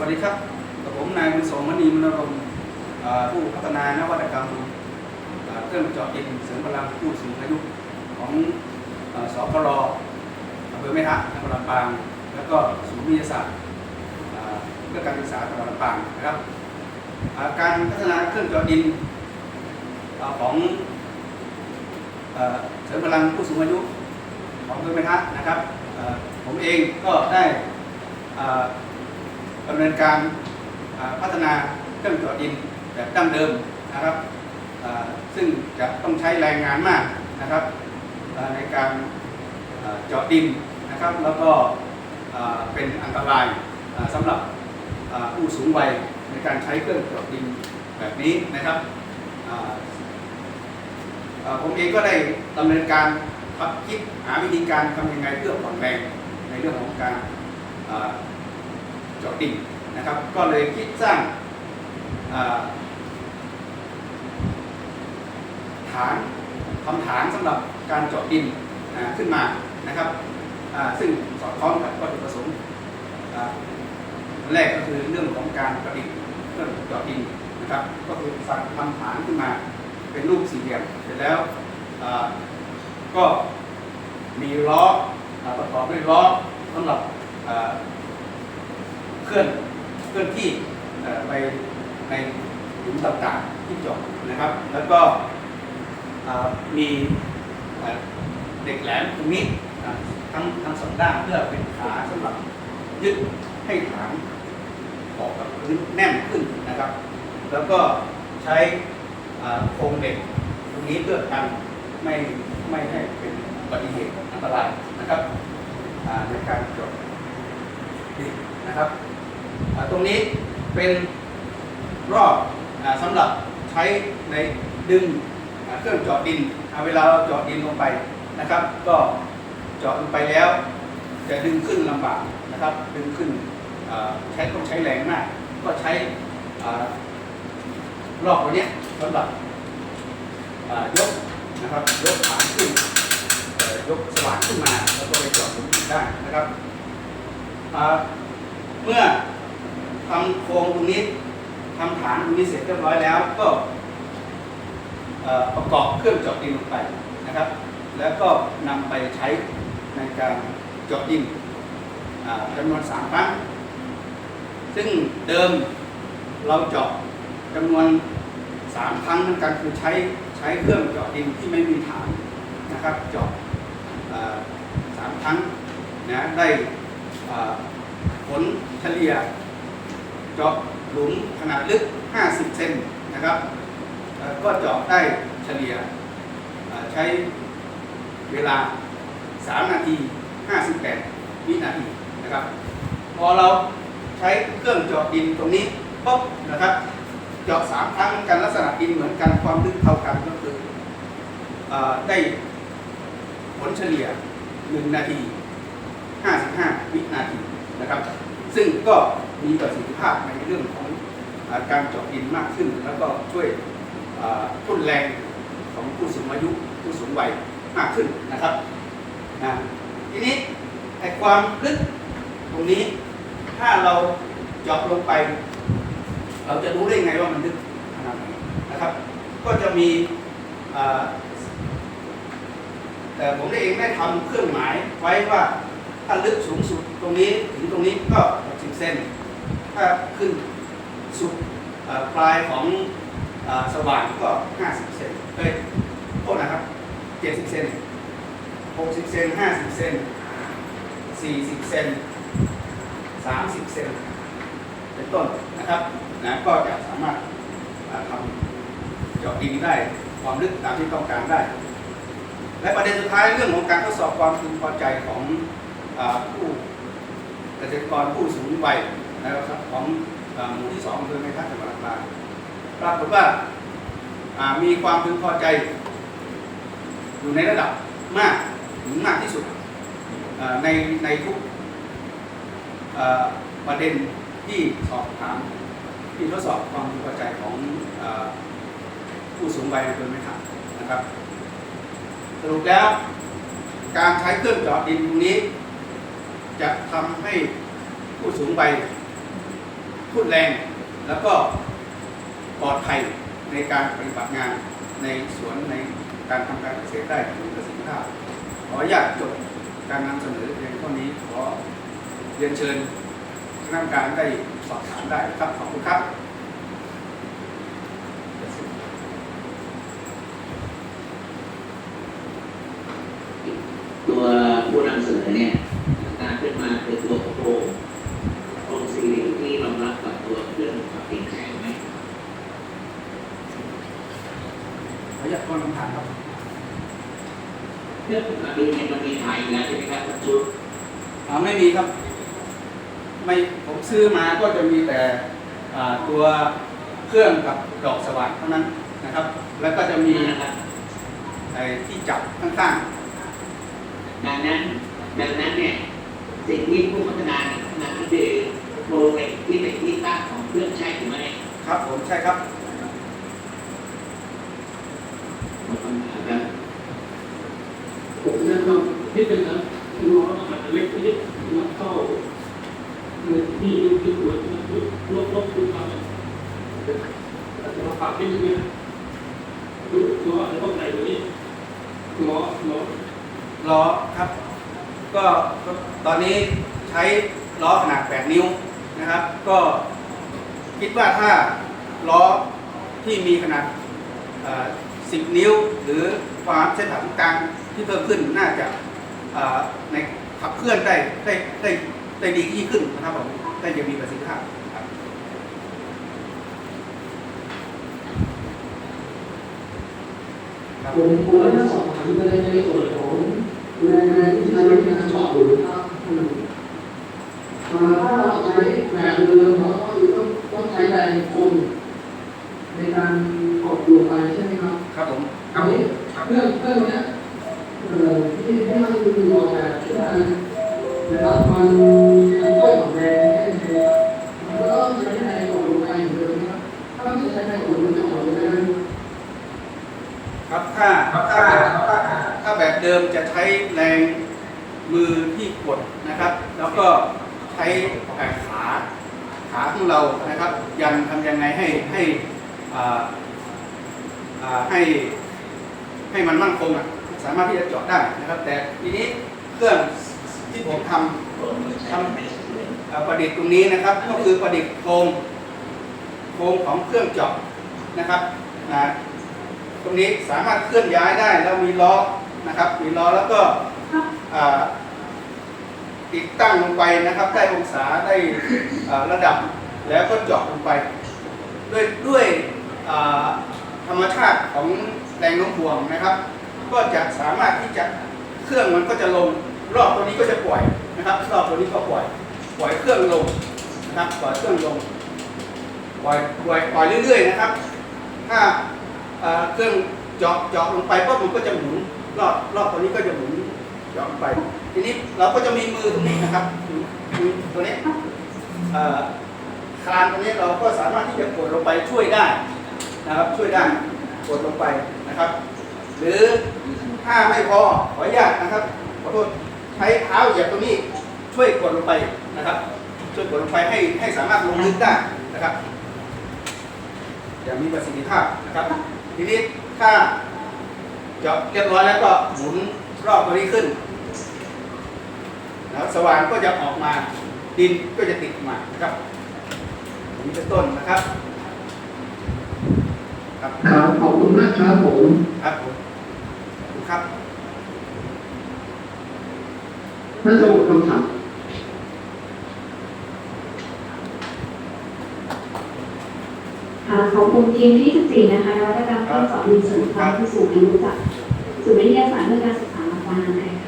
วัสดีครับกับผมนายบุญสงมณีมนรงค์เอ่อผู้พัฒนานวัตกรรมเครื่องเจาะดินเสริมพลังผู้สูงอายุของสพรอำเภอแม่ทะจังหวัดลำปาง แล้วก็ศูนย์วิทยาศาสตร์เพื่อการศึกษาจังหวัดลำปางนะครับการพัฒนาเครื่องเจาะดินของเสริมพลังผู้สูงอายุของอำเภอแม่ทะนะครับผมเองก็ได้อ่อ ดำเนินการพัฒนาเครื่องเจาะดินแบบดั้งเดิมนะครับซึ่งจะต้องใช้แรงงานมากนะครับในการเจาะดินนะครับ แล้วก็เป็นอันตรายอ่าสำหรับผู้สูงวัยในการใช้เครื่องเจาะดินแบบนี้นะครับผมเองก็ได้ดำเนินการคิดหาวิธีการทำยังไงเพื่อผ่อนแรงในเรื่องของการ เจาะดินนะครับ ก็เลยคิดสร้างฐานทำฐานสำหรับการเจาะดินขึ้นมานะครับซึ่งสอดคล้องกับวัตถุประสงค์แรกก็คือเรื่องของการประดิษฐ์เครื่องเจาะดินนะครับก็คือสั่งทำฐานขึ้นมาเป็นรูปสี่เหลี่ยมเสร็จแล้วก็มีล้อประกอบด้วยล้อสำหรับ เคลื่อนเคลื่อนที่ไปในหลุมต่างๆที่เจาะนะครับ แล้วก็มีเด็กแหลมตรงนี้ทั้งทั้งสองด้านเพื่อเป็นขาสำหรับยึดให้ฐานออกกับพื้นแน่นขึ้นนะครับ แล้วก็ใช้โครงเหล็กตรงนี้เพื่อกันไม่ไม่ให้เป็นอุบัติเหตุอันตรายนะครับในการจาะดินนะครับ ตรงนี้เป็นรอบอาสำหรับใช้ในดึงเครื่องเจาะดินเวลาเราเจาะดินลงไปนะครับ ก็เจาะลงไปแล้ว จะดึงขึ้นลำบากนะครับ ดึงขึ้นใช้ต้องใช้แรงมาก ก็ใช้รอบตัวนี้สำหรับยกนะครับยกฐานขึ้นยกสว่านขึ้นมา แล้วก็ไปเจาะลงดินได้นะครับเมื่อ ทำโครงตรงนี้ทำฐานตรงนี้เสร็จเรียบร้อยแล้วก็ประกอบเครื่องเจาะดินลงไปนะครับ แล้วก็นำไปใช้ในการเจาะดินจำนวนสามครั้ง ซึ่งเดิมเราเจาะจำนวนสามครั้งเหมือนกันคือใช้ใช้เครื่องเจาะดินที่ไม่มีฐานนะครับเจาะสามครั้งนะได้ผลเฉลี่ย จาะหลุมขนาดลึก 50 เซนนะครับ ก็เจาะได้เฉลี่ยใช้เวลา 3 นาที 58 วินาทีนะครับ พอเราใช้เครื่องเจาะดินตรงนี้ปุ๊บนะครับ เจาะ3ครั้งกันลักษณะดินเหมือนกันความลึกเท่ากันก็คืออได้ผลเฉลี่ย 1 นาที 55 วินาทีนะครับ ซึ่งก็ มีประสิทธิภาพในเรื่องของอการเจาะดินมากขึ้น แล้วก็ช่วยทุ่นแรงของผู้สูงอายุผู้สูงวัยมากขึ้นนะครับนะทีนี้ไอ้ความลึกตรงนี้ถ้าเราเจาะลงไป เราจะรู้ได้ไงว่ามันลึกขนาดไหนนะครับ ก็จะมีแต่ผมได้เองได้ทำเครื่องหมายไว้ว่าถ้าลึกสูงสุดตรงนี้ถึงตรงนี้ก็ 60 เซน ถ้าขึ้นสุดปลายของอสว่านก็ 50 เซนเอ้ยโทษนะครับ 70 เซน60 เซน50 เซน40 เซน30 เซนเป็นต้นนะครับนะก็จะสามารถาทำเจาะดินได้ความลึกตามที่ต้องการได้ และประเด็นสุดท้ายเรื่องของการทดสอบความพึงพอใจของอผู้เกษตรกรผู้สูงวัย นะครับของหมู่ที่สองคือในทัศน์จังหวัดลำปางปรากฏว่ามีความพึงพอใจ อยู่ในระดับมากถึงมากที่สุดในในทุกประเด็นที่สอบถามที่ทดสอบความพึงพอใจของอผู้สูงวัยโดยไม่ขาดนะครับสรุปแล้วการใช้เครื่องเจาะดินตรงนี้ จะทำให้ผู้สูงวัย ทุ่นแรง แล้วก็ปลอดภัยในการปฏิบัติงานในสวนในการทำการเกษตรได้อย่างมีประสิทธิภาพขออนุญาตจบการนำเสนอเพียงเท่านี้ขอเรียนเชิญคณะกรรมการได้สอบถามได้ครับขอบคุณครับตัวผู้นำเสนอเนี่ยการขึ้นมาเป็นตัวโครงโครงสี่เหลี่ยมที่รองรับกับตัวเครื่องปรับติดแข็งไหม ขออนุญาตตอบคำถามครับเครื่องปรับติดเนี่ยมันมีขายอยู่แล้วใช่ไหมครับชุดอ่าไม่มีครับ ไม่ผมซื้อมาก็จะมีแต่อ่าตัวเครื่องกับดอกสว่านเท่านั้นนะครับ แล้วก็จะมีนะครับไอ้ที่จับข้างดังนั้นดังนั้นเนี่ยสิ่งที่ผู้พัฒนาเนี่ยพัฒนาก็คือโครงเหล็กที่เป็นที่ตั้งของเครื่องใช้ถูกไหมๆครับผมใช่ครับ หมดคำถามครับ ผมนะครับ ที่เป็นนะล้ออาจจะเล็กนิดแล้วเข้าในที่ที่ควรจะลบลบคุณมาอาจจะมาปรับนิดนึงนะดูล้ออาจจะต้องไหนกว่านี้ล้อล้อล้อครับ ก็ตอนนี้ใช้ล้อขนาด 8 นิ้วนะครับ ก็คิดว่าถ้าล้อที่มีขนาด 10 นิ้ว หรือความเส้นผ่าศูนย์กลางที่เพิ่มขึ้นน่าจะ ในขับเคลื่อนได้ได้ได้ได้ดียิ่งขึ้นนะครับผมได้จะมีประสิทธิภาพครับครับผมผมจะสอบถามในในส่วนของแรงงานที่ใช้ในการสอบหรือครับถ้าเราใช้แบบเดิมเราก็คือต้องต้องใช้แรงคนในการกดลงไปใช่ไหมครับ ครับผมอันนี้เครื่องเครื่องเนี้ ยเอ่อที่ที่มันคือออกแบบขึ้นมานะครับมันมันก็ของแรงแค่ไหนมันก็ต้องใช้แรงกดลงไปเหมือนเดิมนะครับถ้าไม่ใช้แรงกดมันจะออกไปได้ครับถ้าถ้าถ้าแบบเดิมจะใช้แรงมือที่กดนะครับ แล้วก็ใช้เอ่อขาขาของเรานะครับ ยันทำยังไงให้ให้อ่าอ่าให้ให้มันมั่นคงอะ สามารถที่จะเจาะได้นะครับ แต่ทีนี้เครื่องที่ผมทำผมใช้ไม่สำเร็จเอ่อประดิษฐ์ตรงนี้นะครับ ก็คือประดิษฐ์โครงโครงของเครื่องเจาะนะครับนะตรงนี้สามารถเคลื่อนย้ายได้แล้วมีล้อนะครับ มีล้อแล้วก็อ่าติดตั้งลงไปนะครับได้องศาได้อ่าระดับแล้วก็เจาะลงไป ด้วยด้วยอ่าธรรมชาติของแรงโน้มถ่วงนะครับ ก็จะสามารถที่จะเครื่องมันก็จะลงรอบตัวนี้ก็จะปล่อยนะครับ รอบตัวนี้ก็ปล่อย ปล่อยเครื่องลงนะครับ ปล่อยเครื่องลง ปล่อยปล่อยปล่อยเรื่อย ๆ นะครับ ถ้าเครื่องเจาะเจาะลงไปปุ๊บมันก็จะหมุนรอบรอบตัวนี้ก็จะหมุนเจาะลงไป ทีนี้เราก็จะมีมือตรงนี้นะครับมือตัวนี้คลานตรงนี้เราก็สามารถที่จะกดลงไปช่วยได้นะครับ ช่วยได้กดลงไปนะครับ หรือถ้าไม่พอขออนุญาตนะครับขอโทษใช้เท้าเหยียบตรงนี้ช่วยกดลงไปนะครับ ช่วยกดลงไปให้ให้สามารถลงลึกได้นะครับอย่างมีประสิทธิภาพนะครับ ทีนี้ถ้าเจาะเรียบร้อยแล้วก็หมุนรอบตัวนี้ขึ้นแล้วสว่านก็จะออกมาดินก็จะติดมานะครับอย่างนี้เป็นต้นนะครับครับ ครับขอบคุณมากครับผมครับผมขอบ คุณครับน่าจะหมดคำถามค่ะขอบคุณทีมที่14นะคะนวัตกรรมเครื่องเจาะดินเสริมความผู้สูงอายุจากศูนย์วิทยาศาสตร์เพื่อการศึกษามาการแข่ง